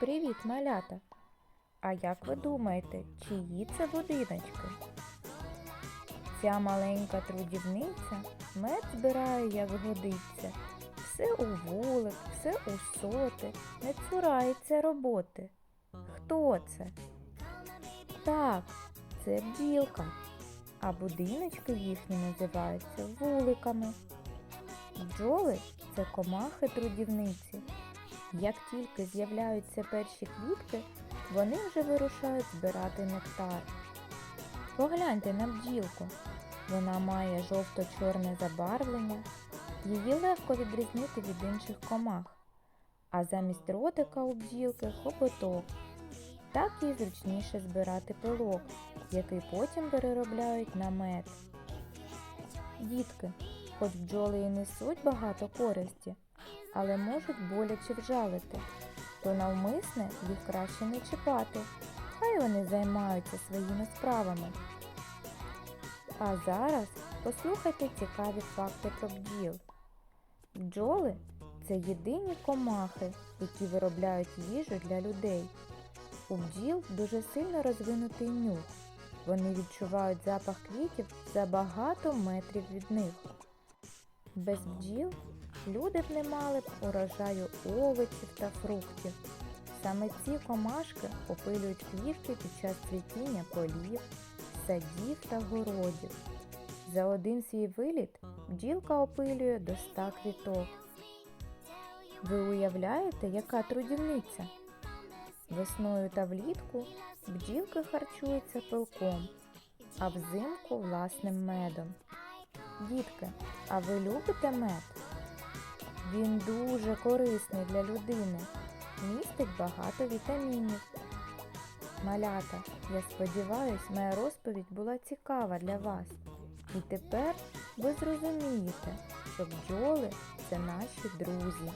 Привіт, малята! А як ви думаєте, чиї це будиночки? Ця маленька трудівниця мед збирає, як годиться. Все у вулик, все у соти, не цурається роботи. Хто це? Так, це бджілка, а будиночки їхні називаються вуликами. Бджоли це комахи трудівниці. Як тільки з'являються перші квітки, вони вже вирушають збирати нектар. Погляньте на бджілку. Вона має жовто-чорне забарвлення. Її легко відрізнити від інших комах. А замість ротика у бджілки хоботок. Так їй зручніше збирати пилок, який потім переробляють на мед. Дітки, хоч бджоли і несуть багато користі, але можуть боляче вжалити, то навмисне їх краще не чіпати. Хай вони займаються своїми справами. А зараз послухайте цікаві факти про бджіл. Бджоли це єдині комахи, які виробляють їжу для людей. У бджіл дуже сильно розвинутий нюх. Вони відчувають запах квітів за багато метрів від них. Без бджіл люди б не мали б урожаю овочів та фруктів. Саме ці комашки опилюють квітки під час цвітіння полів, садів та городів. За один свій виліт бджілка опилює до 100 квіток. Ви уявляєте, яка трудівниця? Весною та влітку бджілки харчуються пилком, а взимку власним медом. Дітки, а ви любите мед? Він дуже корисний для людини, містить багато вітамінів. Малята, я сподіваюсь, моя розповідь була цікава для вас. І тепер ви зрозумієте, що бджоли це наші друзі.